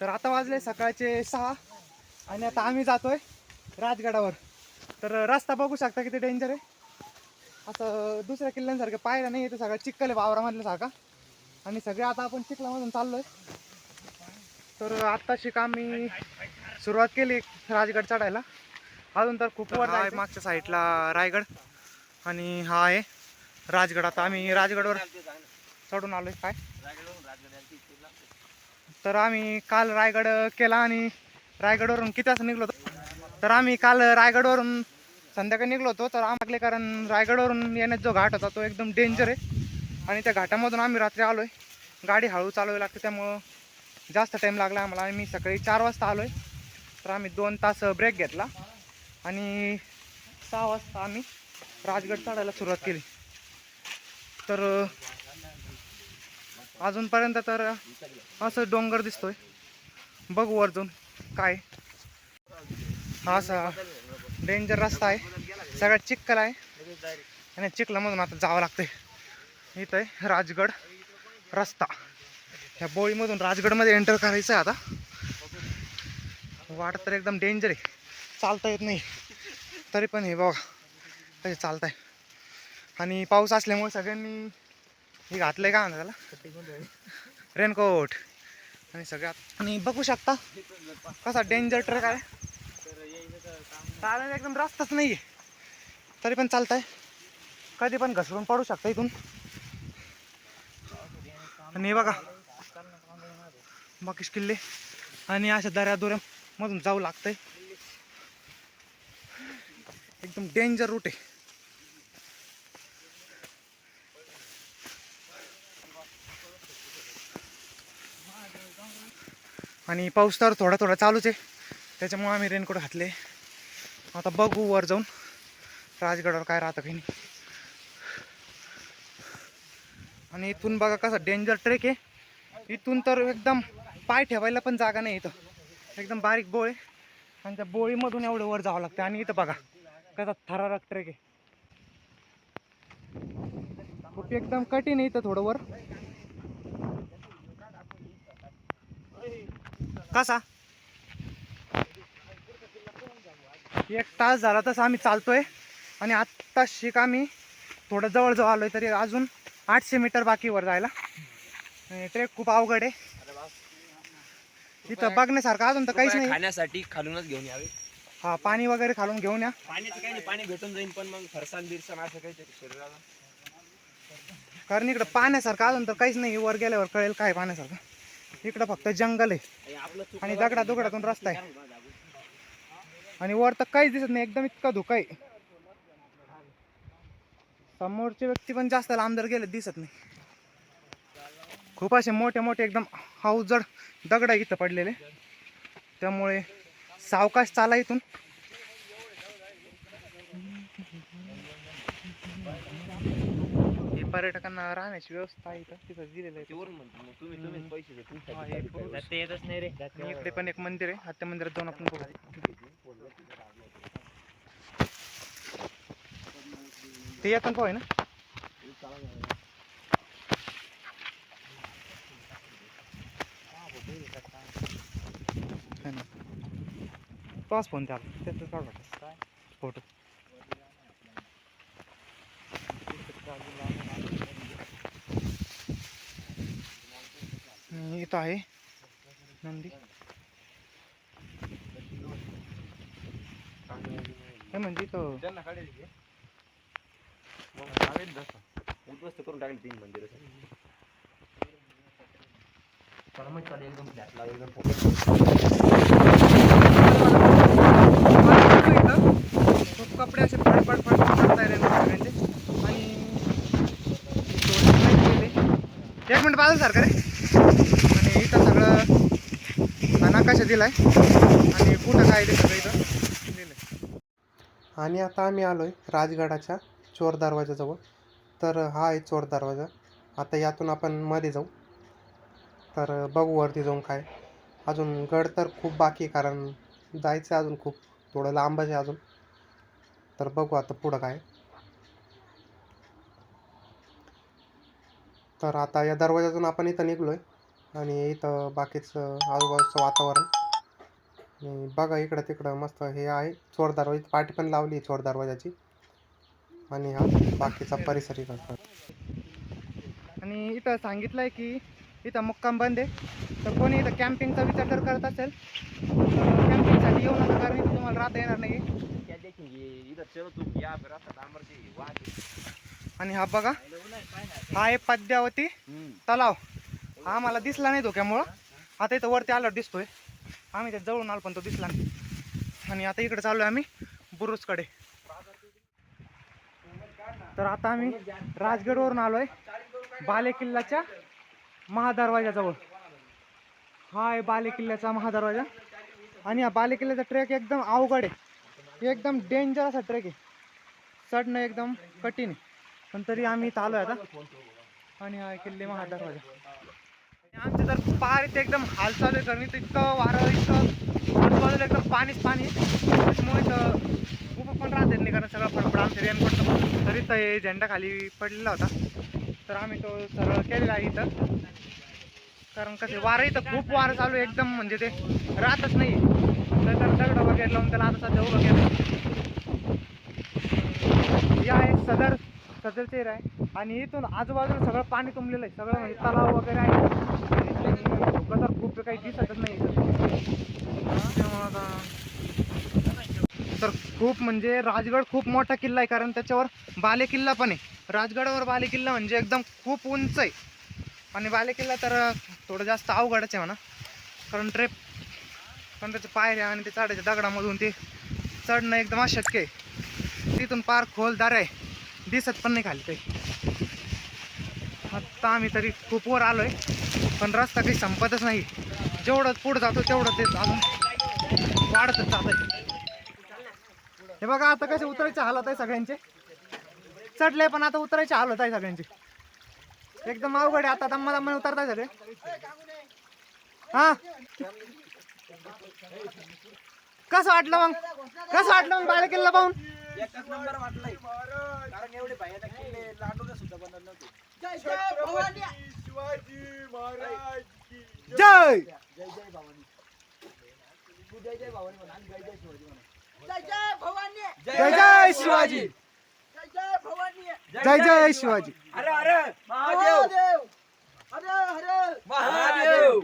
तर आता वाजले सकाळचे सहा आणि आता आम्ही जातोय राजगडावर. तर रस्ता बघू शकता किती डेंजर आहे. असं दुसऱ्या किल्ल्यांसारखं पाहायला नाही येतं सगळं चिखल आहे वावरामधलं सारखा. आणि सगळे आता आपण चिखलामधून चाललोय. तर आत्ताशी काम मी सुरुवात केली राजगड चढायला. अजून तर खूप वर आहे मागच्या साईडला रायगड आणि हा आहे राजगड. आता आम्ही राजगडवर चढून आलोय. काय? तर आम्ही काल रायगड केला आणि रायगडवरून किती वाजता निघलो होतो? तर आम्ही काल रायगडवरून संध्याकाळी निघलो होतो. तर आम्हाला कारण रायगडवरून येण्यात जो घाट होता तो एकदम डेंजर आहे. आणि त्या घाटामधून आम्ही रात्री आलो आहे गाडी हळू चालवावी लागते त्यामुळं जास्त टाईम लागला आम्हाला. आणि मी सकाळी चार वाजता आलो आहे तर आम्ही दोन तास ब्रेक घेतला. आणि सहा वाजता आम्ही राजगड चढायला सुरुवात केली. तर अजूनपर्यंत तर असं डोंगर दिसतोय. बघू अर्जून काय? हा असा डेंजर रस्ता आहे. सगळ्यात चिखल आहे. आणि चिखलामधून आता जावं लागतंय. इथं आहे राजगड रस्ता. ह्या बोळीमधून राजगडमध्ये एंटर करायचं आहे आता. वाट तर एकदम डेंजर आहे. चालता येत नाही. तरी पण हे बघा तसे चालत आहे आणि पाऊस असल्यामुळे सगळ्यांनी हे घातलंय का म्हणतात त्याला? रेनकोट. आणि सगळ्यात आणि बघू शकता कसा डेंजर ट्रक आहे. चालायला एकदम रस्ताच नाही आहे तरी पण चालतंय. कधी पण घसरून पडू शकता इथून. आणि हे बघा. बाकीच किल्ले. आणि अशा दऱ्या दुऱ्या मधून जाऊ लागतंय. एकदम डेंजर रूट आहे. आणि पाऊस तर थोडा थोडा चालूच आहे. त्याच्यामुळे आम्ही रेनकोट घातले. आता बघू वर जाऊन राजगडावर काय राहतं काही नाही. आणि इथून बघा कसं डेंजर ट्रेक आहे. इथून तर एकदम पाय ठेवायला पण जागा नाही इथं. एकदम बारीक बोळ. आहे आणि त्या बोळीमधून एवढं वर जावं लागतं. आणि इथं बघा कसा थरारक ट्रेक आहे. खूप एकदम कठीण आहे इथं थोडं वर. कसा? एक तास झाला तसं आम्ही चालतोय. आणि आत्ता शिक आम्ही थोडं जवळ जवळ आलोय तरी अजून आठशे मीटर बाकी वर जायला. ट्रेक खूप अवघड आहे. इथं बघण्यासारखं अजून तर काहीच नाही. खाण्यासाठी खालूनच घेऊन यावे. हा पाणी वगैरे खालून घेऊन या. पाण्याचं काही नाही पाणी भेटून जाईल पण मग फरसान बिरसान असं काहीतरी शरीराला. कारण इकडं पाण्यासारखं अजून तर काहीच नाही. वर गेल्यावर कळेल काय पाण्यासारखं. इकडं फक्त जंगल आहे. आणि दगडा दुगडातून रस्ता आहे. आणि वर तर काहीच दिसत नाही एकदम इतका धोका आहे. समोरचे व्यक्ती पण जास्त लांब जर गेले दिसत नाही. खूप असे मोठे मोठे एकदम हाऊजड दगड इथं पडलेले. त्यामुळे सावकाश चाला इथून. पर्यटकांना राहण्याची व्यवस्था आहे इथं तिथं दिलेलं आहे. ते वरून म्हणतो मग तुम्ही तुम्हीच पैसे हा, हे तुमच्यासाठी येतच नाही रे. आणि इकडे पण एक मंदिर आहे हत्या मंदिरात जाऊन आपण बघू. ते येतं पाहू ना? है ना. तोच फोन त्याला त्याचं काढ फोटो हम्म, इथं आहे. नंदी. हे म्हणजे इथं त्यांना काढेल की. मग हवेत जसं. उद्ध्वस्त करून टाकले तीन मंदिर. एकदम फ्लॅट लावलं एकदम कपडे असे फडफड फडफड करताय रे सगळ्यांचे आणि. एक मिनिट बाजू सारखं रे आणि इथं कशा दिला दिलाय. आणि कुठं काय ते सगळं इथं आणि आता आम्ही आलोय राजगडाच्या चोर दरवाजाजवळ तर हा आहे चोर दरवाजा. आता यातून आपण मध्ये जाऊ. तर बघू वरती जाऊन काय. अजून गड तर खूप बाकी आहे कारण जायचं आहे अजून खूप. थोडं लांबच आहे अजून. तर बघू आता पुढं काय. तर आता या दरवाजातून आपण इथं निघलोय. आणि इथं बाकीचं आजूबाजूचं वातावरण. आणि बघा इकडं तिकडं मस्त हे आहे. चोर दरवाजा पाठी पण लावली चोर दरवाजाची. आणि हा बाकीचा परिसर इकडचा आणि इथं सांगितलंय की इथं मुक्काम बंद आहे. तर कोणी इथं कॅम्पिंगचा विचार जर करत असेल कॅम्पिंगसाठी येऊ नका कारण इथं तुम्हाला राहता येणार नाही आणि हा बघा हा आहे पद्यावती तलाव. आम्हाला दिसला नाही धोक्यामुळं आता इथं वरती आल्यावर दिसतोय. आम्ही त्या जवळून आलो पण तो दिसला नाही. आणि आता इकडे चाललो आहे आम्ही बुरुजकडे. तर आता आम्ही राजगडवरून आलोय बाले किल्ल्याच्या महादरवाजाजवळ. हा आहे बाले किल्ल्याचा महादरवाजा. आणि हा बाले किल्ल्याचा ट्रेक एकदम अवघड आहे. एकदम डेंजर असा ट्रेक आहे. चढणं एकदम कठीण आहे. पण तरी आम्ही इथं आलोय आता. आणि हा किल्ले महादरवाजा. आमचे तर पार इथे एकदम हाल चालू आहे कारण इथं इतकं वारं इतकं बाजूला एकदम पाणीच पाणी त्याच्यामुळे इथं उभं पण राहत नाही कारण सगळं फडफड आमचे रेनकोट तरी इथं हे झेंडा खाली पडलेला होता. तर आम्ही तो सरळ केलेला आहे इथं. कारण कसं वारं इथं खूप वारं चालू आहे एकदम म्हणजे ते राहतच नाही. तर दगड वगैरे लावून त्याला आता सध्या उभं केलं या एक सदर सजल चेहरा आहे. आणि इथून आजूबाजूला सगळं पाणी तुंबलेलं आहे. सगळं म्हणजे तलाव वगैरे आहे. आणि खूप काही दिसतच नाही तर खूप म्हणजे राजगड खूप मोठा किल्ला आहे. कारण त्याच्यावर बाले किल्ला पण आहे. राजगडावर बाले किल्ला म्हणजे एकदम खूप उंच आहे. आणि बाले किल्ला तर थोडं जास्त अवघडच आहे म्हणा. कारण ट्रेप कारण त्याचे पायऱ्या आणि ते चढायच्या दगडामधून ते चढणं एकदम अशक्य आहे. तिथून पार खोलदार आहे. दिसत पण नाही खाली काही. आत्ता आम्ही तरी खूप वर आलोय पण रस्ता काही संपतच नाही. जेवढं पुढं जातो तेवढं ते अजून वाढतच जात आहे हे बघा आता कसे उतरायचे हालत आहे सगळ्यांचे. चढले पण आता उतरायचे हालत आहे सगळ्यांचे. एकदम अवघड आहे आता दम्मा दम्मा उतरताय सगळे. हा? कसं वाटलं मग? कसं वाटलं मग बाळे किल्ला पाहून? एकच नंबर वाटलाय. कारण एवढे भयानक किल्ले लांडूला सुद्धा बनत नव्हते. जय जय जय. भवानी. तू जय जय भवानी म्हणा जय जय शिवाजी म्हणा. जय जय भवानी. जय जय शिवाजी. जय जय भवानी. जय जय शिवाजी. अरे अरे महादेव. हरे हरे महादेव.